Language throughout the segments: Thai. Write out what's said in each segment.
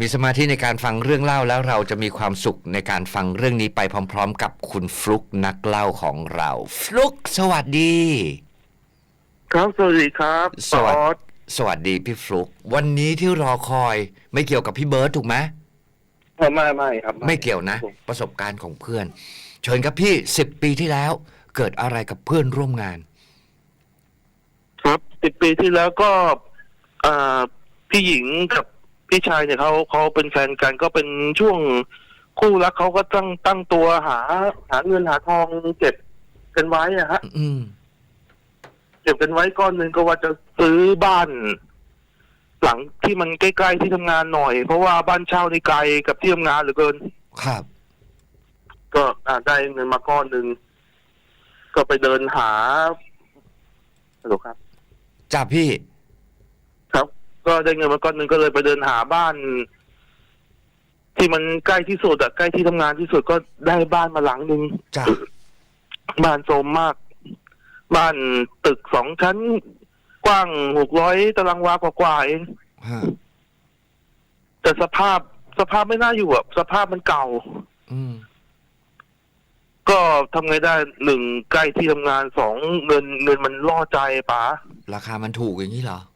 มีสมาธิในการฟังเรื่องเล่าแล้วเราจะมีความสุขในการฟังเรื่องนี้ไปพร้อม ๆ กับคุณฟลุกนักเล่าของเรา ฟลุกสวัสดี ครับสวัสดีครับสวัสดีปออสสวัสดีพี่ฟลุกวันนี้ที่รอคอยไม่เกี่ยวกับพี่เบิร์ตถูกไหมไม่ไม่ไม่ครับ ไม่เกี่ยวนะ ประสบการณ์ของเพื่อน เชิญครับพี่สิบปีที่แล้ว เกิดอะไรกับเพื่อนร่วมงาน ครับสิบปีที่แล้วก็อ่าพี่หญิงกับ พี่ชายเนี่ยเขาเขาเป็นแฟนกันก็เป็นช่วงคู่รักเขาก็ตั้งตั้งตัวหา หาเงินหาทองเก็บกันไว้อะฮะอืมเก็บกันไว้ก้อนหนึ่งก็ว่าจะซื้อบ้าน หลังที่มันใกล้ๆที่ทำงานหน่อย เพราะว่าบ้านเช่านี่ไกลกับที่ทำงานเหลือเกิน ครับ ก็อ่าได้เงินมาก้อนหนึ่งก็ไปเดินหาฮัลโหลครับจ้าพี่ครับ ก็ได้เงินมาก้อนหนึ่งก็เลยไปเดินหาบ้าน ที่มันใกล้ที่สุดอะใกล้ที่ทำงานที่สุดก็ได้บ้านมาหลังหนึ่งจ้ะบ้านโทรมมาก บ้านตึกสองชั้น กว้างหกร้อยตารางวากว่าๆเอง ฮะแต่สภาพสภาพไม่น่าอยู่อะสภาพมันเก่า อืม ก็ทำไงได้หนึ่งใกล้ที่ทำงานสองเงินเงินมันล่อใจป๋าราคามันถูกอย่างนี้เหรอครับแบบ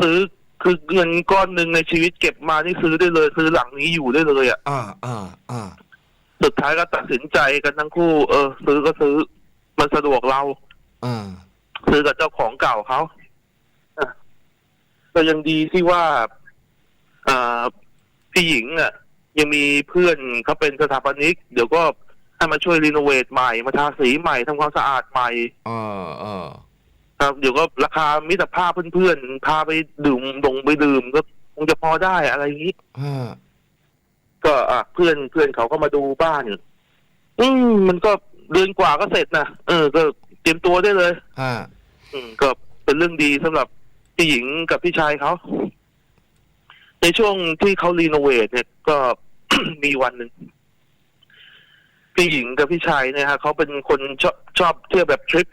ซื้อคือเงินก้อนหนึ่งในชีวิตเก็บมานี่ซื้อได้เลยซื้อหลังนี้อยู่ได้เลยอะอ่าอ่าอ่าสุดท้ายก็ตัดสินใจกันทั้งคู่ เออ ซื้อก็ซื้อ มันสะดวกเราอ่าซื้อกับเจ้าของเก่าเขาอะก็ยังดีที่ว่าอ่าพี่หญิงอะ ยังมีเพื่อนเขาเป็นสถาปนิก เดี๋ยวก็ให้มาช่วยรีโนเวทใหม่ มาทาสีใหม่ทำความสะอาดใหม่เออเออ ครับเดี๋ยวก็ราคามิตรภาพเพื่อนๆพาไปดื่มดงไปดื่มก็คงจะพอได้อะไรอย่างนี้ฮะก็อะเพื่อนเพื่อนเขาก็มาดูบ้านอืมมันก็เดือนกว่าก็เสร็จนะเออ ก็เตรียมตัวได้เลยฮะอืมก็เป็นเรื่องดีสำหรับพี่หญิงกับพี่ชายเขาในช่วงที่เขารีโนเวทเนี่ยก็มีวันหนึ่งพี่หญิงกับพี่ชายเนี่ยฮะเขาเป็นคนชอบชอบเที่ยวแบบทริป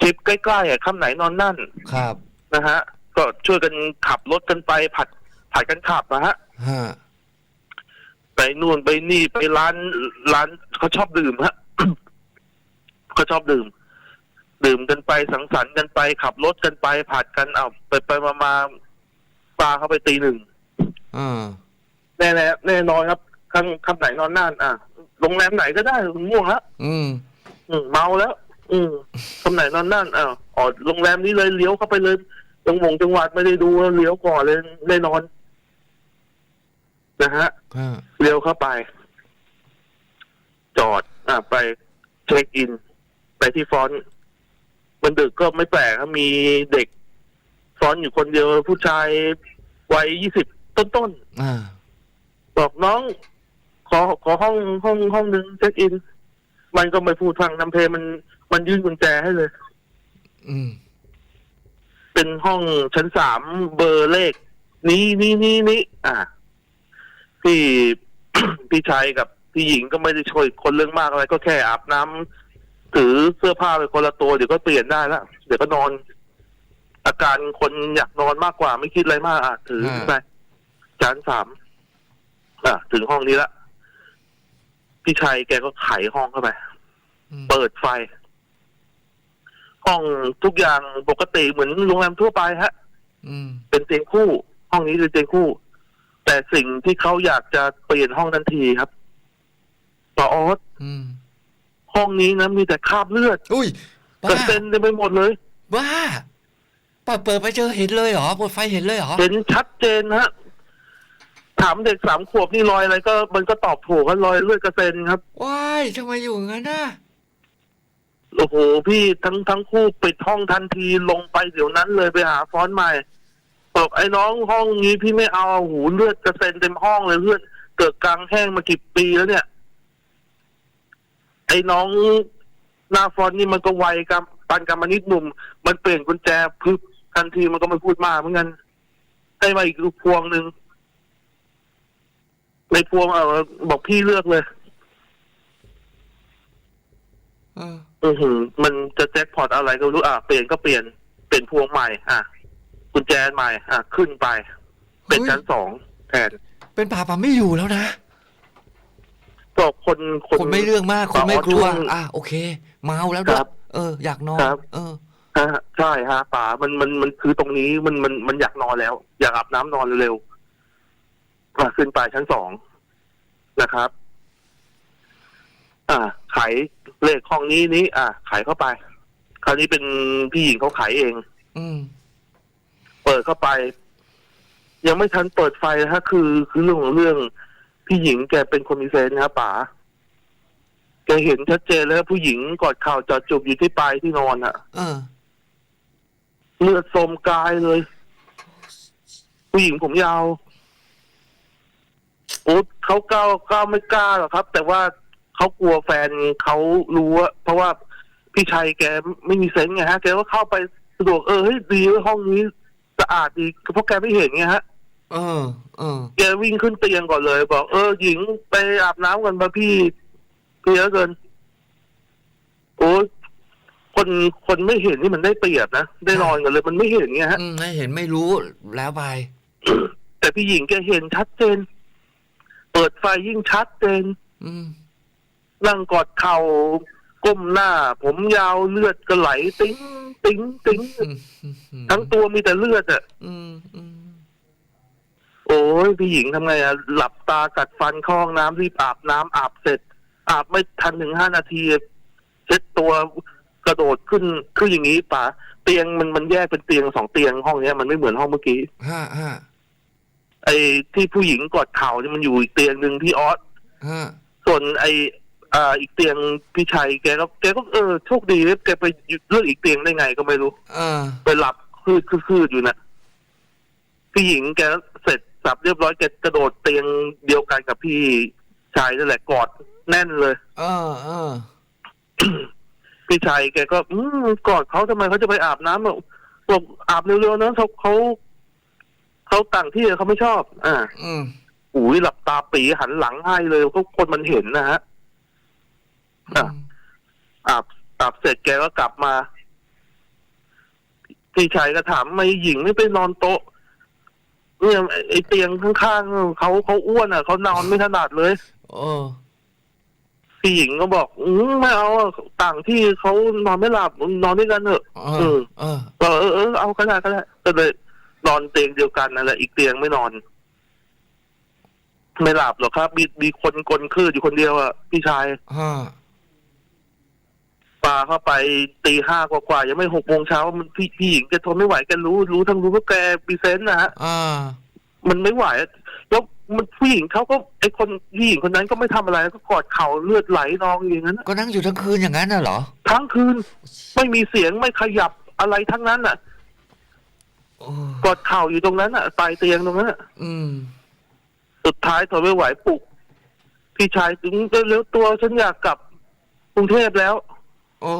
ทริปใกล้ๆอะค่ำไหนนอนนั่นครับนะฮะ ก็ช่วยกันขับรถกันไปผัดผัดกันขับนะฮะฮะไปนู่นไปนี่ไปร้านร้านเขาชอบดื่มฮะเขาชอบดื่ม ดื่มกันไปสังสรรค์กันไป ขับรถกันไปผัดกันเอาไปไปมามาปลาเข้าไปตีหนึ่งอ่าแน่แน่แน่นอนครับข้างข้างไหนนอนน่านอะโรงแรมไหนก็ได้ง่วงแล้วอืมอืมเมาแล้ว อืมข้างไหนนอนน่านอ้าวอ๋อโรงแรมนี้เลยเลี้ยวเข้าไปเลยจังหวงจังหวัดไม่ได้ดูแล้วเลี้ยวก่อนเลยแน่นอน นะฮะฮะเลี้ยวเข้าไป จอด อะไปเช็คอิน ไปที่ฟอนต์มันดึกก็ไม่แปลกครับมีเด็กฟอนต์อยู่คนเดียวผู้ชายวัยยี่สิบต้นอ่าๆบอกน้องขอขอห้องห้องห้องหนึ่งเช็คอิน มันก็ไม่พูดฟังนำเพลงมัน มันยื่นกุญแจให้เลย อืม เป็นห้องชั้นสามเบอร์เลข นี้นี้นี้นี้อ่าพี่พี่ชายกับพี่หญิงก็ไม่ได้ช่วยคนเรื่องมากอะไร ก็แค่อาบน้ำถือเสื้อผ้าไปคนละตัวเดี๋ยวก็เปลี่ยนได้แล้วเดี๋ยวก็นอน อาการคนอยากนอนมากกว่าไม่คิดอะไรมาก อะ ถืออ่าไปชั้นสามอะ ถึงห้องนี้ละพี่ชายแกก็ไขห้องเข้าไปอืมเปิดไฟ ห้องทุกอย่างปกติเหมือนโรงแรมทั่วไปฮะอืมเป็นเตียงคู่ ห้องนี้เป็นเตียงคู่ แต่สิ่งที่เขาอยากจะเปลี่ยนห้องทันทีครับปออสอืมห้องนี้นะมีแต่คราบเลือด อุ้ยกระบ้าเซ็นเต็มไปหมดเลยบ้าเปิดเปิดไปเจอเห็นเลยเหรอเปิดไฟเห็นเลยเหรอ เห็นชัดเจนฮะ ถามเด็กสามขวบนี่รอยอะไรก็มันก็ตอบถูกว่ารอยเลือดกระเซ็นครับ ว้ายทำไมอยู่งั้นน่ะ โอ้โหพี่ทั้งทั้งคู่ปิดห้องทันทีลงไปเดี๋ยวนั้นเลยไปหาฟอนต์ใหม่บอกไอ้น้องห้องนี้พี่ไม่เอาหูเลือดกระเซ็นเต็มห้องเลยเลือดเกิดกลางแห้งมากี่ปีแล้วเนี่ย ไอ้น้องหน้าฟอนนี่มันก็ไวกับปันกรรมนิดหนุ่ม มันเปลี่ยนกุญแจพึบทันทีมันก็ไม่พูดมากเหมือนกันให้มาอีกลูพวงหนึ่งในพวงเอาบอกพี่เลือกเลย เอออือหือ มันจะแจ็คพอตอะไรก็ไม่รู้อะเปลี่ยนก็เปลี่ยนเปลี่ยนพวงใหม่ อะกุญแจใหม่ อะขึ้นไป เป็นเฮ้ยชั้นสองแทนเป็นป่าป่าไม่อยู่แล้วนะก็คนคนคนไม่เรื่องมาก คนไม่กลัวช่วงอะโอเค เมาแล้วด้วคยรับเออ อยากนอนครับเออฮะใช่ฮะป๋ามันมันมันคือตรงนี้มันมันมันอยากนอนแล้ว อยากอาบน้ำนอนเร็วๆอะขึ้นไปชั้นสองนะครับอ่าไขเลขห้องนี้นี้อ่าไขเข้าไป คราวนี้เป็นพี่หญิงเขาไขเอง อืม เปิดเข้าไป ยังไม่ทันเปิดไฟนะฮะ คือคือเรื่องของเรื่อง พี่หญิงแกเป็นคนมีเซนส์นะครับป๋าแกเห็นชัดเจนแล้วผู้หญิงกอดเข่าจอดจูบอยู่ที่ปลายที่นอนอะเออเลือดโสมกายเลย ผู้หญิงผมยาวโอ้เขาก้าวก้าวไม่กล้าหรอกครับ แต่ว่า เขากลัวแฟนเขารู้ว่าเพราะว่าพี่ชัยแกไม่มีเซนส์ไงฮะแกก็เข้าไปสะดวกเออเฮ้ยดีเว้ยห้องนี้สะอาดดีเพราะแกไม่เห็นไงฮะเออเออแกวิ่งขึ้นเตียงก่อนเลย บอก เออหญิงไปอาบน้ำกันมาพี่เพลียเกินโอ้คนคนไม่เห็นนี่มันได้เปรียบนะได้นอนกันเลยมันไม่เห็นไงฮะอืมให้เห็นไม่รู้แล้วไป แต่พี่หญิงแกเห็นชัดเจน เปิดไฟยิ่งชัดเจน อืม นั่งกอดเข่าก้มหน้า ผมยาวเลือดก็ไหล ติ้งติ้งติ้งอืมอืมทั้งตัวมีแต่เลือดอะอืมอืมโอ้ยพี่หญิงทำไงอะหลับตากัดฟันเข้าห้องน้ำรีบอาบน้ำอาบเสร็จ อาบไม่ทันถึงห้านาทีเช็ดตัวกระโดดขึ้นคืออย่างนี้ป่ะเตียงมันมันแยกเป็นเตียงสองเตียงห้องเนี้ยมันไม่เหมือนห้องเมื่อกี้ห้าห้าไอ้ที่ผู้หญิงกอดเข่าเนี่ยมันอยู่อีกเตียงหนึ่งที่ออสห้าส่วนไอ้ อ่าอีกเตียงพี่ชัยแกก็แกก็เออโชคดีแกไปเลือกอีกเตียงได้ไงก็ไม่รู้เออไปหลับคืดคืดอยู่นะพี่หญิงแกเสร็จสับเรียบร้อยแกกระโดดเตียงเดียวกันกับพี่ชายนั่นแหละกอดแน่นเลยเออเออพี่ชายแกก็ อืมกอดเขาทำไมเขาจะไปอาบน้ำบอกบอกอาบเร็วๆนะเขาเขาเขาต่างที่เขาไม่ชอบ อ่า อืมอุ้ยหลับตาปีหันหลังให้เลยก็คนมันเห็นนะฮะ อะอาบอาบเสร็จแกก็กลับมา พี่ชายก็ถามทำไม่หญิงไม่ไปนอนโต๊ะเนี่ยไอ้ไอเตียงข้างๆเขาเขาอ้วนอะเขานอนไม่ถนัดเลยเออพี่หญิงก็บอกอืมไม่เอาอะต่างที่เขานอนไม่หลับนอนด้วยกันเถอะเออเออก็เออเออเอาก็ได้ก็ได้ก็เลยนอนเตียงเดียวกันนั่นแหละอีกเตียงไม่นอน ไม่หลับหรอกครับ มีมีคนกลนคืดอยู่คนเดียวอะพี่ชายห้า ปาเข้าไปตีห้ากว่าๆยังไม่หกโมงเช้ามันพี่พี่หญิงแกทนไม่ไหวแกรู้รู้ทั้งรู้ว่าแกปีเซนต์นะฮะอ่ามันไม่ไหวอะแล้วมันผู้หญิงเขาก็ไอคนผู้หญิงคนนั้นก็ไม่ทำอะไรก็กอดเข่าเลือดไหลนองอยู่อย่างนั้นน่ะก็นั่งอยู่ทั้งคืนอย่างนั้นน่ะเหรอทั้งคืน ไม่มีเสียงไม่ขยับอะไรทั้งนั้นอะโอ้กอดเข่าอยู่ตรงนั้นอะปลายเตียงตรงนั้นอะอืมสุดท้ายทนไม่ไหวปลุกพี่ชายถึงเร็วๆตัวฉันอยากกลับกรุงเทพแล้ว โอ้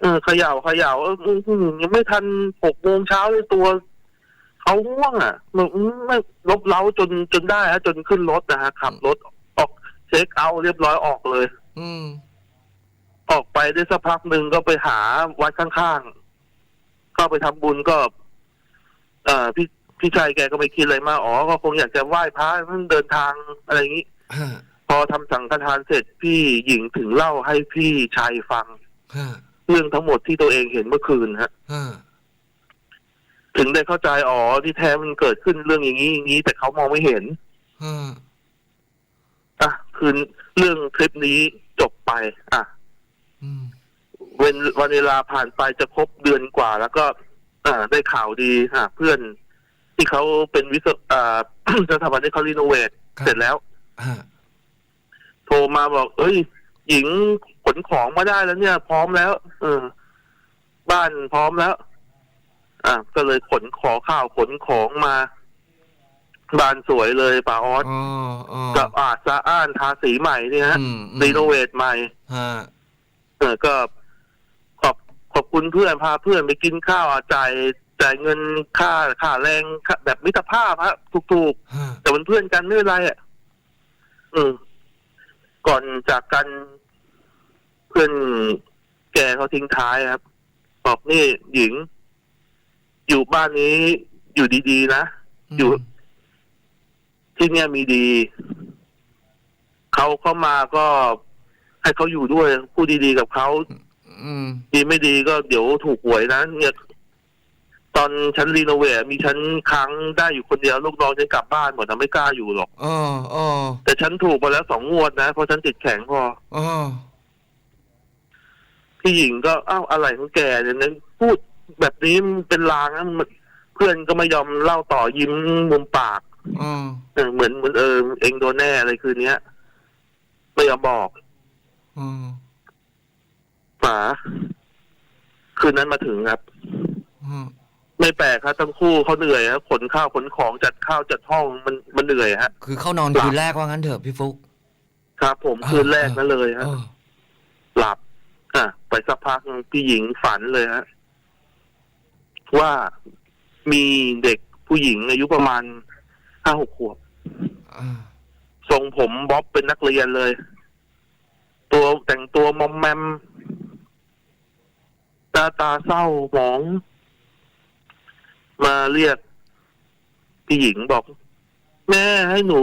เออเขย่าเขย่าเอออืมอืมยังไม่ทันหกโมงเช้าเลยตัวเขาง่วงอะมันไม่ลบเล้าจนจนได้ฮะจนขึ้นรถนะฮะขับรถออกเช็คเอาท์เรียบร้อยออกเลย อืม ออกไปได้สักพักหนึ่งก็ไปหาวัดข้างๆ ก็ไปทำบุญก็ เอ่อพี่พี่ชายแกก็ไม่คิดอะไรมากอ๋อก็คงอยากจะไหว้พระเดินทางอะไรอย่างนี้ห้าพอทำสังฆทานเสร็จพี่หญิงถึงเล่าให้พี่ชายฟังห้า เรื่องทั้งหมดที่ตัวเองเห็นเมื่อคืนฮะห้าถึงได้เข้าใจอ๋อที่แท้มันเกิดขึ้นเรื่องอย่างนี้อย่างนี้แต่เขามองไม่เห็นห้าอะคืนเรื่องคลิปนี้จบไป อะอืมเวนวันเวลาผ่านไปจะครบเดือนกว่า แล้วก็ อ่า ได้ข่าวดีอะเพื่อนที่เขาเป็นวิศวอ่าสถาบันที่เขารีโนเวทเสร็จแล้วห้าโทรมาบอก เอ้ย หญิง ขนของมาได้แล้วเนี่ย พร้อมแล้ว เออ บ้านพร้อมแล้ว อะก็เลยขนขอข้าวขนของมาบ้านสวยเลยป่าออสอ๋ออ๋อกับอาดสะอ้านทาสีใหม่เนี่ยฮะอืมอืมรีโนเวทใหม่ห้าเออก็ขอบขอบคุณเพื่อนพาเพื่อนไปกินข้าวอะจ่ายจ่ายเงินค่าค่าแรงค่าแบบมิตรภาพฮะถูกห้าๆแต่เป็นเพื่อนกันไม่เป็นไรอะอืมก่อนจากกันเพื่อนแกเขาทิ้งท้ายครับ บอกนี่หญิง อยู่บ้านนี้อยู่ดีๆนะ อยู่ ที่เนี่ยมีดี เขาเข้ามาก็ ให้เขาอยู่ด้วยพูดดีๆกับเขาอืมดีไม่ดีก็เดี๋ยวถูกหวยนะเนี่ยตอนฉันรีโนเวทมีฉันค้างได้อยู่คนเดียวลูกน้องฉันกลับบ้านหมดนะไม่กล้าอยู่หรอกเออเออแต่ฉันถูกมาแล้วสองงวดนะเพราะฉันติดแข็งพอเอ อพี่หญิงก็อ้าวอะไรของแกเนี่ยนั้นพูดแบบนี้มันเป็นลางนะมันเพื่อนก็ไม่ยอมเล่าต่อยิ้มมุมปากเออเออเหมือนเหมือนเออเองโดนแน่อะไรคืนเนี้ยไม่ยอมบอกเออหมาคืนนั้นมาถึงครับเออไม่แปลกครับทั้งคู่เขาเหนื่อยครับขนข้าวขนของจัดข้าวจัดห้องมันมันเหนื่อยฮะ คือเข้านอนคืนแรกว่างั้นเถอะพี่ฟุกครับ ผมคืนแรกนั่นเลยเอฮะอหลับ อะไปสักพักพี่หญิงฝันเลยฮะว่ามีเด็กผู้หญิงอายุประมาณห้าหกขวบเออทรงผมบ๊อบเป็นนักเรียนเลย ตัวแต่งตัวมอมแมมตาตาเศร้าหมอง มาเรียกพี่หญิงบอก แม่ให้หนู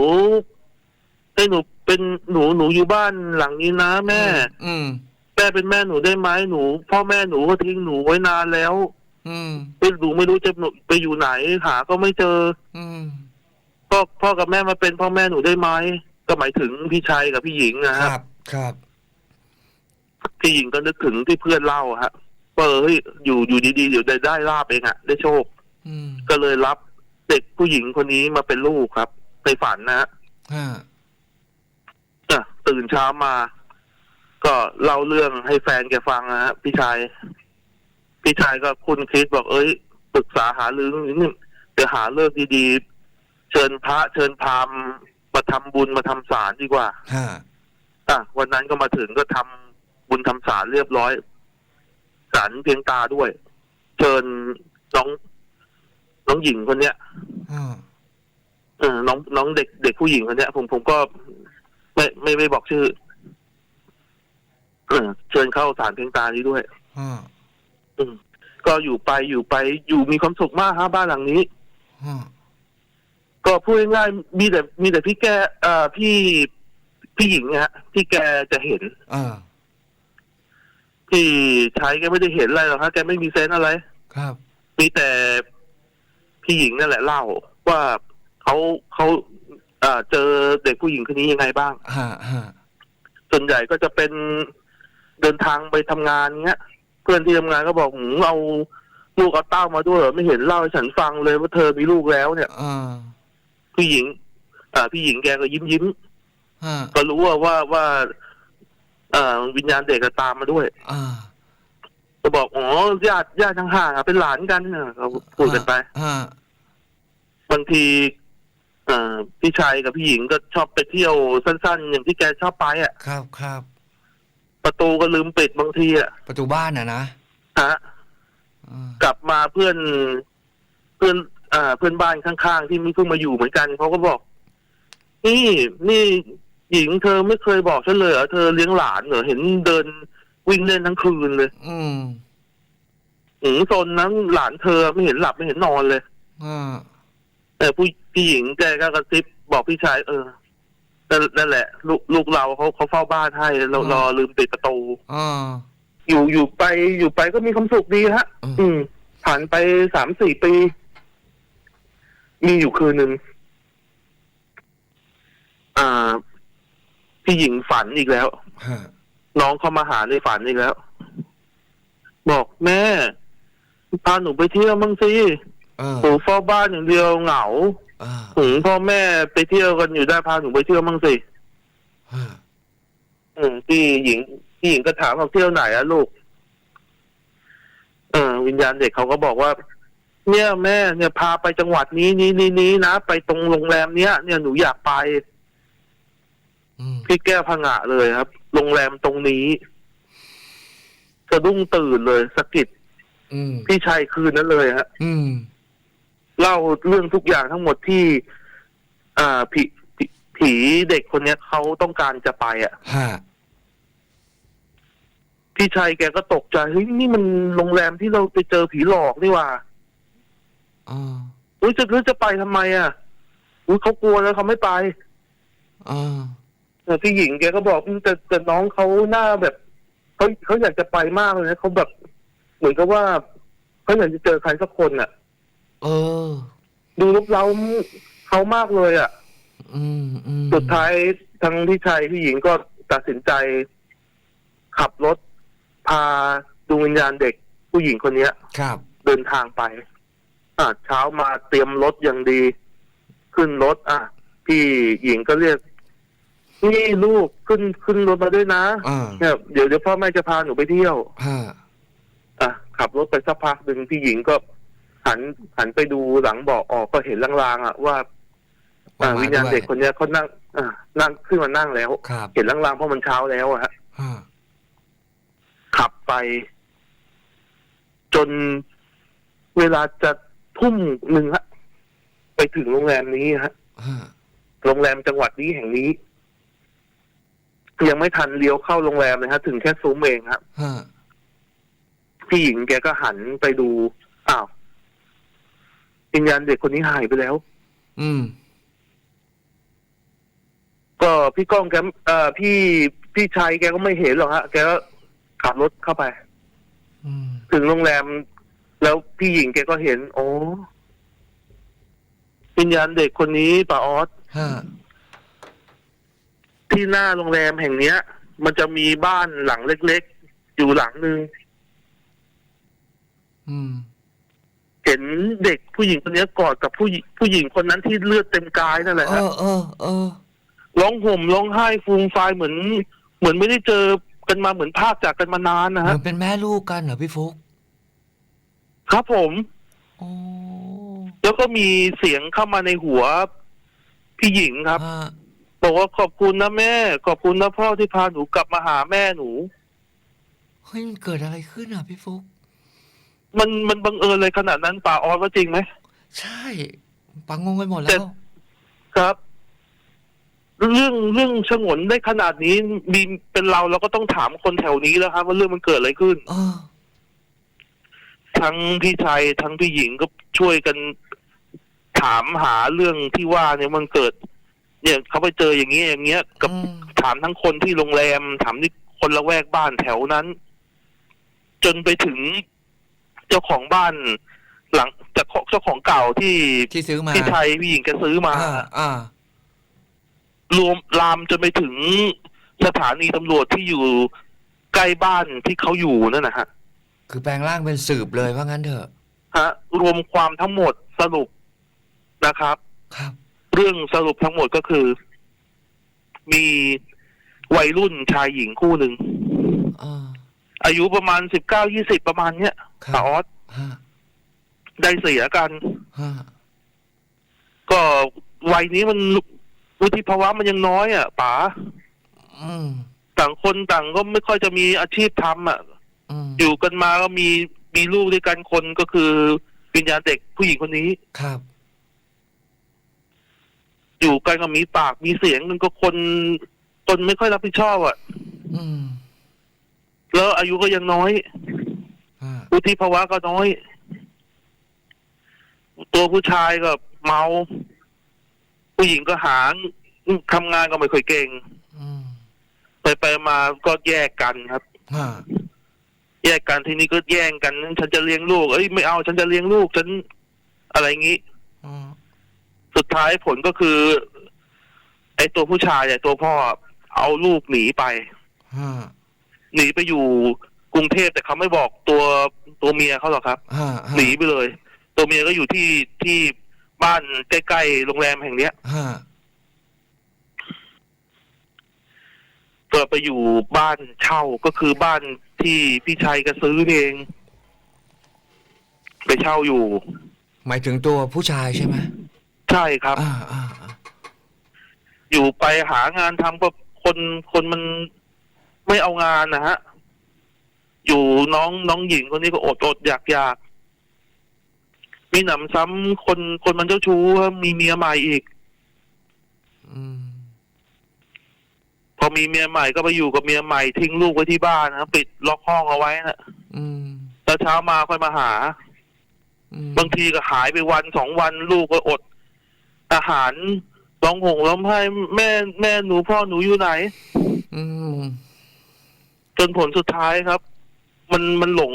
ให้หนูเป็นหนูหนูอยู่บ้านหลังนี้นะแม่ อืม แม่เป็นแม่หนูได้ไหมหนู พ่อแม่หนูก็ทิ้งหนูไว้นานแล้ว อืมไม่หนูไม่รู้จะไปอยู่ไหนหาก็ไม่เจอ อืมพ่อพ่อกับแม่มาเป็นพ่อแม่หนูได้ไหมก็หมายถึงพี่ชัยกับพี่หญิงนะคฮะรับครับ พี่หญิงก็นึกถึงที่เพื่อนเล่าฮะว่าเฮ้ยอยู่อยู่ดีๆเดี๋ยวได้ได้ลาบเองอะได้โชค อืมก็เลยรับเด็กผู้หญิงคนนี้มาเป็นลูกครับในฝันนะฮะ ฮะ อะตื่นเช้ามา ก็เล่าเรื่องให้แฟนแกฟังนะฮะพี่ชาย พี่ชายก็คุณคิดบอกเอ้ยปรึกษาหารือนิดนึงเดี๋ยวหาเลิกดีๆ เชิญพระเชิญพราหมณ์มาทำบุญมาทำศาลดีกว่าฮะอะวันนั้นก็มาถึงก็ทำบุญทำศาลเรียบร้อยศาลเพียงตาด้วย เชิญน้อง น้องหญิงคนเนี้ยฮะเออน้องน้องเด็กเด็กผู้หญิงคนเนี้ย ผมผมก็ไม่ไม่ไม่บอกชื่อ เออเชิญเข้าศาลเพียงตานี้ด้วยฮะอืมก็อยู่ไปอยู่ไปอยู่มีความสุขมากฮะบ้านหลังนี้ฮะก็พูดง่ายๆมีแต่มีแต่พี่แกเอ่อพี่พี่หญิงนะฮะที่แกจะเห็นเออที่ใช้แกไม่ได้เห็นอะไรหรอกฮะแกไม่มีเซนส์อะไร ครับ มีแต่พี่หญิงนั่นแหละเล่าว่าเขาเขาเอ่อเจอเด็กผู้หญิงคนนี้ยังไงบ้างฮะฮะส่วนใหญ่ก็จะเป็น เดินทางไปทำงานเงี้ย เพื่อนที่ทำงานก็บอกหืมเอาลูกเอาเต้ามาด้วยเหรอไม่เห็นเล่าให้ฉันฟังเลยว่าเธอมีลูกแล้วเนี่ยเออพี่หญิง อ่า พี่หญิงแกก็ยิ้มยิ้มฮะก็รู้ว่าว่าว่าเอ่อวิญญาณเด็กก็ตามมาด้วยอ่าก็บอกอ๋อญาติญาติทางห่างๆอะเป็นหลานกันน่ะเขาพูดกันไปฮะบางทีเอ่อพี่ชายกับพี่หญิงก็ชอบไปเที่ยวสั้น ๆ อย่างที่แกชอบไปอะครับครับ ประตูก็ลืมปิดบางทีอะประตูบ้านน่ะนะฮะอ่ากลับมาเพื่อนเพื่อนอ่าเพื่อนบ้านข้างๆ ที่มีเพิ่งมาอยู่เหมือนกันเขาก็บอก นี่นี่หญิงเธอไม่เคยบอกฉันเลยเหรอเธอเลี้ยงหลานเหรอเห็นเดินวิ่งเล่นทั้งคืนเลยอืมหืมโซนนั้นหลานเธอไม่เห็นหลับไม่เห็นนอนเลย อ่าแต่ผู้พี่หญิงแกก็กระซิบบอกพี่ชายเออ นั่นนั่นแหละ ลูกลูกเราเขาเขาเฝ้าบ้านให้เรารอลืมปิดประตูอ่าอยู่อยู่ไปอยู่ไปก็มีความสุขดีฮะอืมอืม ผ่านไปสามสี่ปี มีอยู่คืนหนึ่งอ่า พี่หญิงฝันอีกแล้วฮะน้องเขามาหาในฝันอีกแล้ว บอกแม่พาหนูไปเที่ยวมั่งสิเออหนูเฝ้าบ้านอย่างเดียวเหงาอ่า ถึงพ่อแม่ไปเที่ยวกันอยู่ได้พาหนูไปเที่ยวมั่งสิฮะอืมพี่หญิงพี่หญิงก็ถามว่าเที่ยวไหนอะลูก เออ วิญญาณเด็กเขาก็บอกว่า เนี่ยแม่ เนี่ยพาไปจังหวัดนี้นี้นี้นี้นะไปตรงโรงแรมเนี้ยเนี่ยหนูอยากไปอืมพี่แก้วพังะเลยครับ โรงแรมตรงนี้สะดุ้งตื่นเลยสะกิดอืมพี่ชัยคืนนั้นเลยฮะ อืม เล่าเรื่องทุกอย่างทั้งหมดที่ อ่าผีผีผีเด็กคนเนี้ยเขาต้องการจะไปอะ ฮะพี่ชัยแกก็ตกใจเฮ้ยนี่มันโรงแรมที่เราไปเจอผีหลอกนี่หว่าอ่าอุ้ยจะหรือจะไปทำไมอะอุ้ยเขากลัวแล้วเขาไม่ไปอ่าแต่พี่หญิงแกก็บอกอืมแต่แต่น้องเขาหน้าแบบเขาเขาอยากจะไปมากเลยนะเขาแบบ เหมือนกับว่าเขาอยากจะเจอใครสักคนอะ เออ ดูรูปเราเขามากเลยอะ อืมอืมสุดท้ายทั้งพี่ชายพี่หญิงก็ตัดสินใจ ขับรถ พาดวงวิญญาณเด็กผู้หญิงคนเนี้ย ครับ เดินทางไป อะเช้ามาเตรียมรถอย่างดี ขึ้นรถ อะ พี่หญิงก็เรียก นี่ลูกขึ้นขึ้นรถมาด้วยนะอ่าเนี่ยเดี๋ยวเดี๋ยวพ่อแม่จะพาหนูไปเที่ยว ฮะอะขับรถไปสักพักหนึ่งพี่หญิงก็ หันหันไปดูหลังเบอกออกก็เห็นลางๆอะว่าอ่ามวิญญาณด้วยเด็กคนเนี้ยเขานั่งอ่านั่งขึ้นมานั่งแล้ว ครับเห็นลางๆเพราะมันเช้าแล้วอะฮะฮะขับไป จนเวลาจะทุ่มหนึ่งฮะ ไปถึงโรงแรมนี้ฮะฮะโรงแรมจังหวัดนี้แห่งนี้ ยังไม่ทันเลี้ยวเข้าโรงแรมเลยฮะ ถึงแค่ซุ้มเองครับฮะพี่หญิงแกก็หันไปดูอ้าว วิญญาณเด็กคนนี้หายไปแล้ว อืม ก็พี่ก้องแกเอ่อพี่พี่ชัยแกก็ไม่เห็นหรอกฮะ แกก็ขับรถเข้าไปอืมถึงโรงแรม แล้วพี่หญิงแกก็เห็น โอ้วิญญาณเด็กคนนี้ป้าออสฮะที่หน้าโรงแรมแห่งเนี้ย มันจะมีบ้านหลังเล็ก ๆ อยู่หลังหนึ่งอืม เห็นเด็กผู้หญิงคนเนี้ยกอดกับผู้หญิงผู้หญิงคนนั้นที่เลือดเต็มกายนั่นแหละเอฮะอเออเออร้องห่มร้องไห้ฟูมฟายเหมือน เหมือนไม่ได้เจอกันมาเหมือนภาคจากกันมานานนะเหมืฮะอนเป็นแม่ลูกกันเหรอพี่ฟุกครับผมโอ้แล้วก็มีเสียงเข้ามาในหัวพี่หญิงครับฮะบอกว่าขอบคุณนะแม่ ขอบคุณนะพ่อที่พาหนูกลับมาหาแม่หนูเฮ้ยมันเกิดอะไรขึ้นอะพี่ฟุก มันมันบังเอิญเลยขนาดนั้นป่าออนว่าจริงไหมใช่ปังงงไปหมดแต่แล้วครับ เรื่องเรื่องฉงนได้ขนาดนี้มีเป็นเราเราก็ต้องถามคนแถวนี้แล้วครับว่าเรื่องมันเกิดอะไรขึ้นเออทั้งพี่ชายทั้งพี่หญิงก็ช่วยกันถามหาเรื่องที่ว่าเนี่ยมันเกิด เนี่ยเขาไปเจออย่างนี้ยอย่างเงี้ย กับอืมถามทั้งคนที่โรงแรม ถามที่คนละแวกบ้านแถวนั้น จนไปถึง เจ้าของบ้าน หลังจากเจ้าของเก่าที่ที่ซื้อมาพี่ชายพี่หญิงแกซื้อมาอ่าอ่ารวมลามจนไปถึงสถานีตำรวจที่อยู่ใกล้บ้านที่เขาอยู่นั่นนะฮะ คือแปลงร่างเป็นสืบเลยว่างั้นเถอะ ฮะ รวมความทั้งหมดสรุปนะครับ ครับ เรื่องสรุปทั้งหมดก็คือ มีวัยรุ่นชายหญิงคู่หนึ่งอ่า อายุประมาณสิบเก้ายี่สิบประมาณเนี้ยครัป้าบออสฮะได้เสียกันฮะก็วัยนี้มันวุฒิภาวะมันยังน้อยอะป๋าอืมต่างคนต่างก็ไม่ค่อยจะมีอาชีพทำอะอืมอยู่กันมาก็มีมีลูกด้วยกันคนก็คือวิญญาณเด็กผู้หญิงคนนี้ครับ อยู่กันก็มีปากมีเสียงนึงก็คนคนไม่ค่อยรับผิดชอบอะ อืม แล้วอายุก็ยังน้อยฮะวุฒิภาวะก็น้อย ตัวผู้ชายก็เมา ผู้หญิงก็หาทำงานก็ไม่ค่อยเก่งอืมไปไปมาก็แยกกันครับฮะแยกกันทีนี้ก็แย่งกัน ฉันจะเลี้ยงลูก เอ้ยไม่เอาฉันจะเลี้ยงลูก ฉันอะไรงี้อืมสุดท้ายผลก็คือ ไอ้ตัวผู้ชายเนี่ยตัวพ่อเอาลูกหนีไปฮะ หนีไปอยู่กรุงเทพแต่เขาไม่บอกตัวตัวเมียเขาหรอกครับ ฮะฮะหนีไปเลย ตัวเมียก็อยู่ที่ที่บ้านใกล้ๆโรงแรมแห่งเนี้ยฮะก็ไปอยู่บ้านเช่าก็คือบ้านที่พี่ชัยก็ซื้อเอง ไปเช่าอยู่ หมายถึงตัวผู้ชายใช่ไหมใช่ครับ อ่าอ่าอ่าอยู่ไปหางานทำก็คนคนมัน ไม่เอางานนะฮะ อยู่น้องน้องหญิงคนนี้ก็อดอดอยากอยากมีหนำซ้ำคนคนมันเจ้าชู้ครับมีเมียใหม่อีกอืมพอมีเมียใหม่ก็ไปอยู่กับเมียใหม่ทิ้งลูกไว้ที่บ้านนะปิดล็อกห้องเอาไว้นะอืมแล้วเช้ามาค่อยมาหาอืมบางทีก็หายไปวันสองวันลูกก็อดไออาหารร้องห่มร้องไห้แม่แม่หนูพ่อหนูอยู่ไหน อืม จนผลสุดท้ายครับ มันมันหลง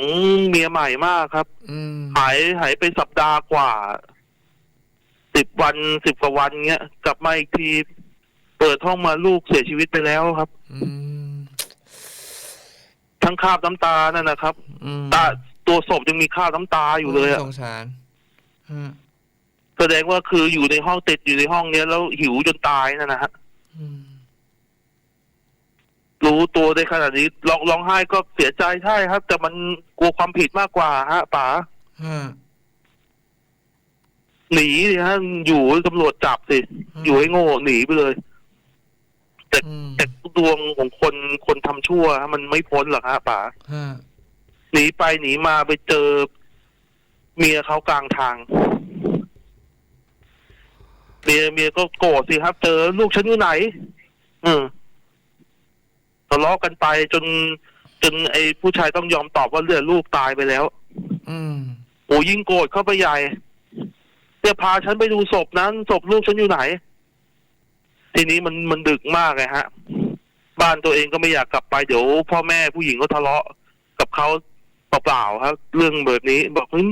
เมียใหม่มากครับอืมหายหายไปสัปดาห์กว่าสิบวันสิบกว่าวันเงี้ย กลับมาอีกที เปิดห้องมาลูกเสียชีวิตไปแล้วครับอืมทั้งคราบน้ำตานั่นนะครับอืมตาตัวศพยังมีคราบน้ำตาอยู่เลยอะสงสารฮะแสดงว่าคืออยู่ในห้องติดอยู่ในห้องเนี้ยแล้วหิวจนตายนั่นนะฮะอืม รู้ตัวได้ขนาดนี้ร้องร้องไห้ก็เสียใจใช่ครับ แต่มันกลัวความผิดมากกว่าฮะป๋าฮะหนีสิฮะอยู่ให้ตำรวจจับสิ อยู่ให้โง่หนีไปเลยอืมแต่ดวงของคนคนทำชั่วฮะมันไม่พ้นหรอกฮะป๋าฮะหนีไปหนีมาไปเจอ เมียเขากลางทางเมียเมียก็โกรธสิครับ เจอลูกฉันอยู่ไหน อืม ทะเลาะกันไปจน จนไอ้ผู้ชายต้องยอมตอบว่าเลือดลูกตายไปแล้ว อืมโอ้ยิ่งโกรธเข้าไปใหญ่เนี่ยพาฉันไปดูศพนั้นศพลูกฉันอยู่ไหน ทีนี้มันมันดึกมากเลยฮะ บ้านตัวเองก็ไม่อยากกลับไปเดี๋ยวพ่อแม่ผู้หญิงก็ทะเลาะกับเขาเปล่าๆครับ เรื่องแบบนี้ บอกเฮ้ย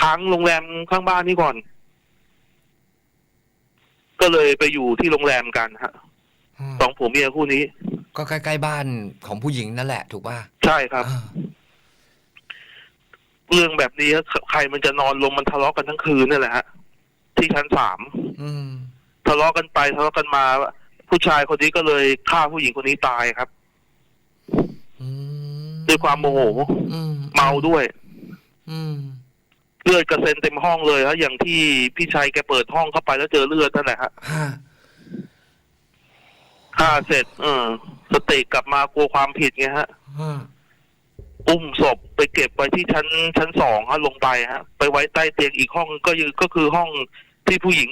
ค้างโรงแรมข้างบ้านนี่ก่อน ก็เลยไปอยู่ที่โรงแรมกันฮะสองผัวเมียคู่นี้ ก็ใกล้ๆบ้านของผู้หญิงนั่นแหละ ถูกป่ะใช่ครับอ่าเรื่องแบบนี้ใครมันจะนอนลงมันทะเลาะกันทั้งคืนนี่แหละฮะที่ชั้นสามอืมทะเลาะกันไปทะเลาะกันมา ผู้ชายคนนี้ก็เลยฆ่าผู้หญิงคนนี้ตายครับอืมด้วยความโมโหอืมเมาด้วยอืมเลือดกระเซ็นเต็มห้องเลยฮะอย่างที่พี่ชัยแกเปิดห้องเข้าไปแล้วเจอเลือดนั่นแหละฮะฮะ ฆ่าเสร็จ เออ สติกลับมากลัวความผิดไงฮะฮะอุ้มศพไปเก็บไว้ที่ชั้นชั้นสองฮะลงไปฮะ ไปไว้ใต้เตียงอีกห้องก็คือก็คือห้องที่ผู้หญิง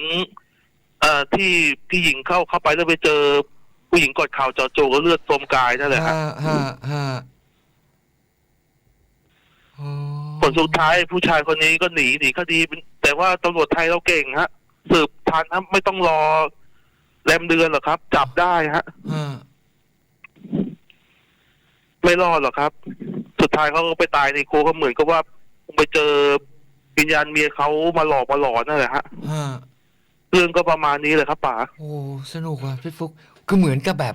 เอ่อที่พี่หญิงเข้าเข้าไปแล้วไปเจอ ผู้หญิงกอดเข่าจอโจก็เลือดโสมกายนั่นแหละฮะฮะฮะฮะอ๋อผลสุดท้ายผู้ชายคนนี้ก็หนีหนีคดีเป็นแต่ว่าตำรวจไทยเราเก่งฮะ สืบทันครับไม่ต้องรอ แรมเดือนหรอกครับ จับได้ฮะฮะไม่รอดหรอกครับ สุดท้ายเขาก็ไปตายในคุกก็เหมือนกับว่าไปเจอวิญญาณเมียเขามาหลอกมาหลอนนั่นแหละฮะฮะเรื่องก็ประมาณนี้เลยครับป๋าโอ้สนุกว่ะพี่ฟุกคือเหมือนกับแบบ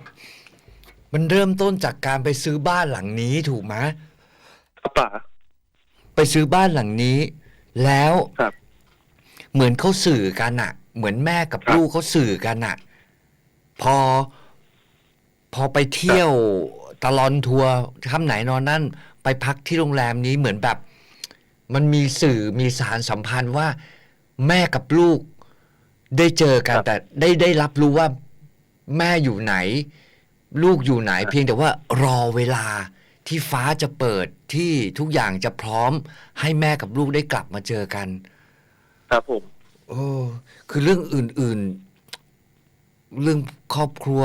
มันเริ่มต้นจากการไปซื้อบ้านหลังนี้ถูกไหมครับป๋าไปซื้อบ้านหลังนี้ แล้วครับเหมือนเขาสื่อกันอะเหมือนแม่กับครับลูกเขาสื่อกันอะ พอ พอไปเที่ยวตลอนทัวร์ค่ำไหนนอนนั่น ไปพักที่โรงแรมนี้เหมือนแบบ มันมีสื่อมีสารสัมพันธ์ว่า แม่กับลูก ได้เจอกันครับแต่ได้ได้รับรู้ว่าแม่อยู่ไหน ลูกอยู่ไหน เพียงแต่ว่ารอเวลาที่ฟ้าจะเปิดที่ทุกอย่างจะพร้อม ให้แม่กับลูกได้กลับมาเจอกัน ครับผมโอ้คือเรื่องอื่น ๆ เรื่องครอบครัว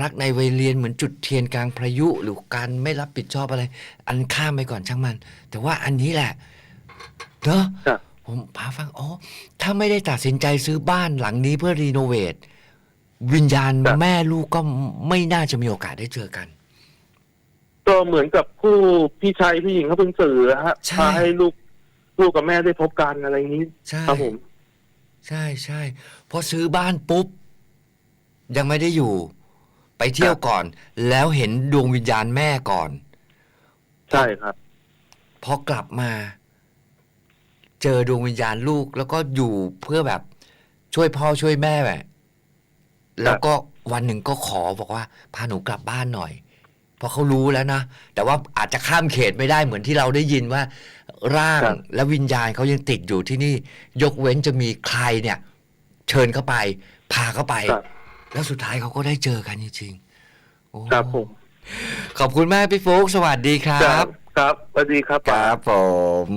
รักในวัยเรียนเหมือนจุดเทียนกลางพายุ หรือการไม่รับผิดชอบอะไร อันข้ามไปก่อนช่างมัน แต่ว่าอันนี้แหละเนอะครับผมพาฟังอ๋อถ้าไม่ได้ตัดสินใจซื้อบ้านหลังนี้เพื่อรีโนเวทวิญญาณครับแม่ลูกก็ไม่น่าจะมีโอกาสได้เจอกัน ก็เหมือนกับคู่พี่ชายพี่หญิงเขาเป็นสื่อฮะใช่พาให้ลูกลูกกับแม่ได้พบกันอะไรอย่างนี้ใช่ครับผม ใช่ใช่พอซื้อบ้านปุ๊บ ยังไม่ได้อยู่ ไปเที่ยวก่อน แล้วเห็นดวงวิญญาณแม่ก่อน ใช่ครับพอกลับมา เจอดวงวิญญาณลูกแล้วก็อยู่เพื่อแบบ ช่วยพ่อช่วยแม่แบบแล้วก็วันหนึ่งก็ขอบอกว่า พาหนูกลับบ้านหน่อย เพราะเขารู้แล้วนะ แต่ว่าอาจจะข้ามเขตไม่ได้เหมือนที่เราได้ยินว่า ร่างครับและวิญญาณเขายังติดอยู่ที่นี่ ยกเว้นจะมีใครเนี่ย เชิญเข้าไป พาเข้าไปครับ แล้วสุดท้ายเขาก็ได้เจอกันจริงๆโอ้ครับผม ขอบคุณมากพี่ฟุกสวัสดีครับ ครับสวัสดีครับคป๋ารับผม